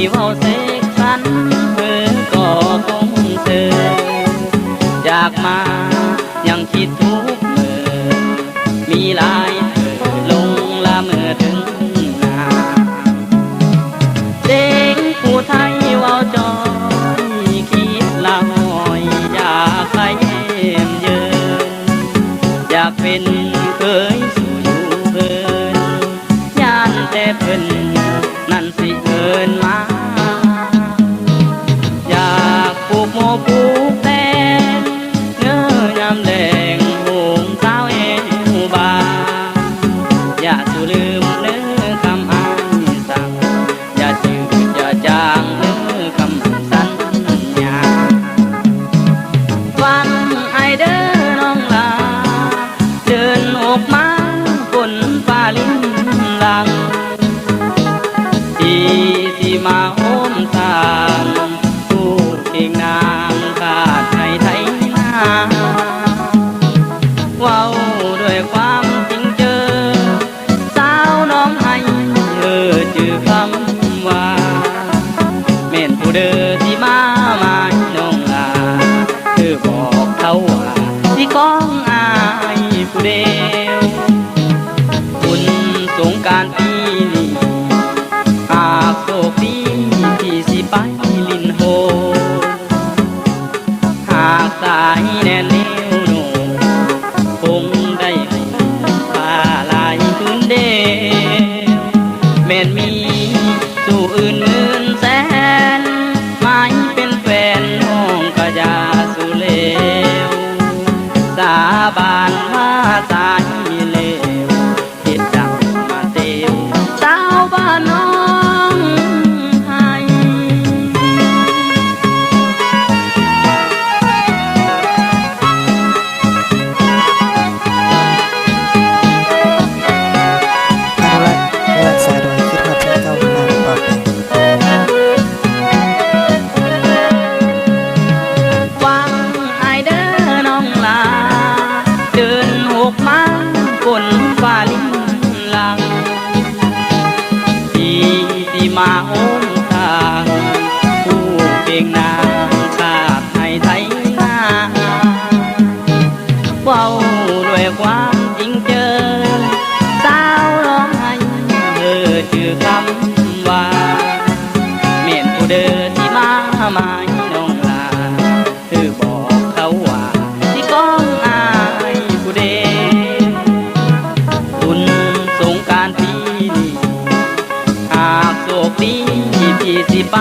ที่เว้าเสกสันเพื่อก็คงเจออยากมายังคิดทุกเมื่อมีลายลงละเมื่อถึงนาเด็กผู้ไทยเว้าจอยคิดละหอยอยากใไปเยี่ยมเยินอยากเป็นเคยสู่อยู่เพื่อนยานแต่เพิ่น nan si ơn má การปีนี้หากโชคดีที่สิไปลินโฮ หากสายแน่แนวโนคงได้พาลายพื้นเดแม่นมีสู่อื่นหมื่นแสนไม่เป็นแฟนห้องก็อย่าสุเลวสาบานว่าสา ชื่อคำว่าเมียนผู้เดินที่มาหมายน้องลาคือบอกเขาว่าที่ก้องอายผู้เดินบุญสงการปีนี้หากโชคดีพี่สิไป